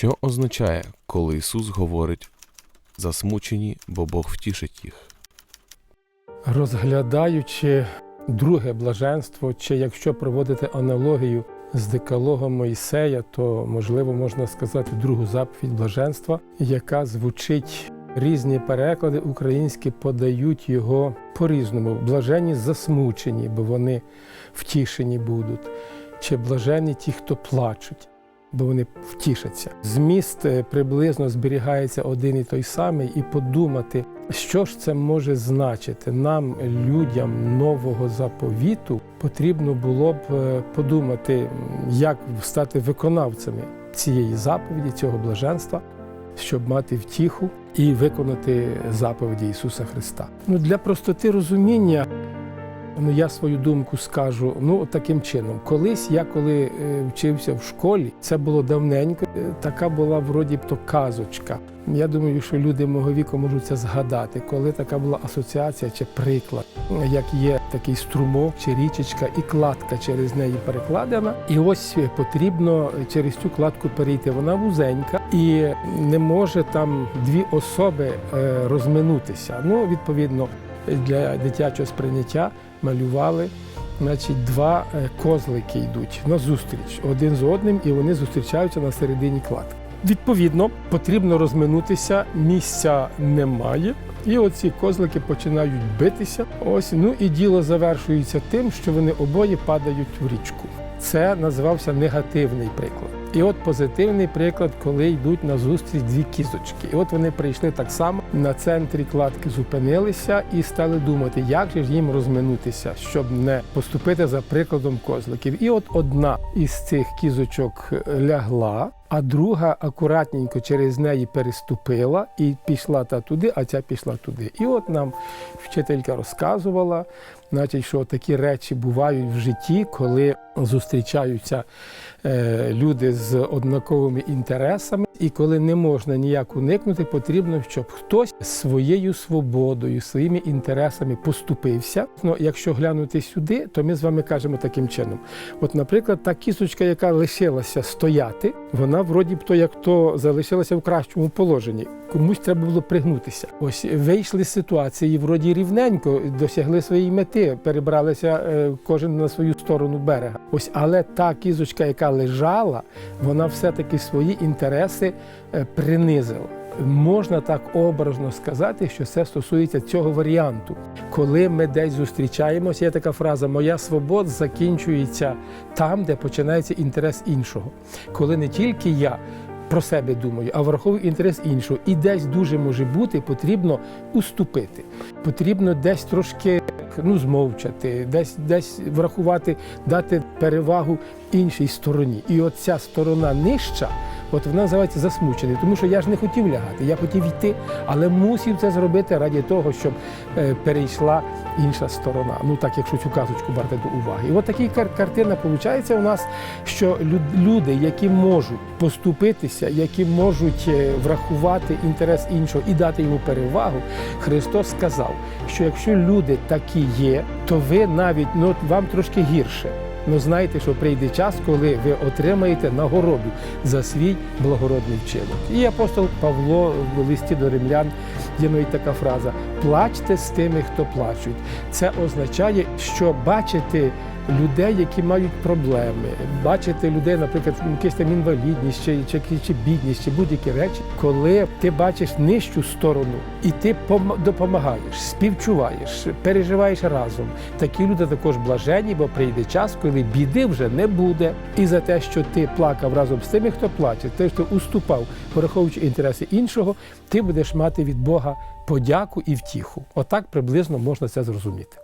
Що означає, коли Ісус говорить засмучені, бо Бог втішить їх? Розглядаючи друге блаженство, чи якщо проводити аналогію з декалогом Моїсея, то можливо можна сказати другу заповідь блаженства, яка звучить різні переклади українські подають його по-різному. Блажені засмучені, бо вони втішені будуть, чи блажені ті, хто плачуть. Бо вони втішаться. Зміст е, приблизно зберігається один і той самий, і подумати, що ж це може значити нам, людям нового заповіту, потрібно було б е, подумати, як стати виконавцями цієї заповіді, цього блаженства, щоб мати втіху і виконати заповіді Ісуса Христа. Ну для простоти розуміння. Ну, я свою думку скажу. Ну, таким чином. Колись я, коли е, вчився в школі, це було давненько. е, Така була вроді б то казочка. Я думаю, що люди мого віку можуть це згадати, коли така була асоціація чи приклад, як є такий струмок чи річечка, і кладка через неї перекладена. І ось е, потрібно через цю кладку перейти. Вона вузенька і не може там дві особи розминутися. Ну, відповідно, для дитячого сприйняття малювали. Значить, два е, козлики йдуть на зустріч один з одним, і вони зустрічаються на середині кладки. Відповідно, потрібно розминутися, місця немає. І оці козлики починають битися. Ось ну і діло завершується тим, що вони обоє падають в річку. Це називався негативний приклад. І от позитивний приклад, коли йдуть на зустріч дві кізочки. І от вони прийшли так само на центрі кладки, зупинилися і стали думати, як же їм розминутися, щоб не поступити за прикладом козликів. І от одна із цих кізочок лягла, а друга акуратненько через неї переступила і пішла та туди, а ця пішла туди. І от нам вчителька розказувала, значить, що такі речі бувають в житті, коли зустрічаються е, люди з однаковими інтересами, і коли не можна ніяк уникнути, потрібно, щоб хтось своєю свободою, своїми інтересами поступився. Ну, якщо глянути сюди, то ми з вами кажемо таким чином: от, наприклад, та кісочка, яка лишилася стояти, вона вроді б то як то залишилася в кращому положенні. Комусь треба було пригнутися. Ось вийшли з ситуації, вроді рівненько, досягли своєї мети, перебралися е, кожен на свою сторону берега. Ось, але та кізочка, яка лежала, вона все-таки свої інтереси е, принизила. Можна так образно сказати, що це стосується цього варіанту. Коли ми десь зустрічаємося, є така фраза Моя свобода закінчується там, де починається інтерес іншого. Коли не тільки я про себе думаю, а враховую інтерес іншого. І десь дуже може бути, потрібно уступити. Потрібно десь трошки ну, змовчати, десь десь врахувати, дати перевагу іншій стороні. І от ця сторона нижча. От вона називається засмучений, тому що я ж не хотів лягати, я хотів йти, але мусив це зробити раді того, щоб е, перейшла інша сторона. Ну так, якщо цю казочку брати до уваги. І от така кар- картина виходить у нас, що лю- люди, які можуть поступитися, які можуть е, врахувати інтерес іншого і дати йому перевагу, Христос сказав, що якщо люди такі є, то ви навіть ну вам трошки гірше. Ну знайте, що прийде час, коли ви отримаєте нагороду за свій благородний вчинок. І апостол Павло в листі до римлян є така фраза: плачте з тими, хто плачуть. Це означає, що бачити людей, які мають проблеми, бачити людей, наприклад, якась там інвалідність, чи, чи, чи бідність, чи будь-які речі, коли ти бачиш нижчу сторону і ти пом- допомагаєш, співчуваєш, переживаєш разом. Такі люди також блажені, бо прийде час, коли біди вже не буде. І за те, що ти плакав разом з тими, хто плаче, те, що уступав, враховуючи інтереси іншого, ти будеш мати від Бога подяку і втіху. Отак приблизно можна це зрозуміти.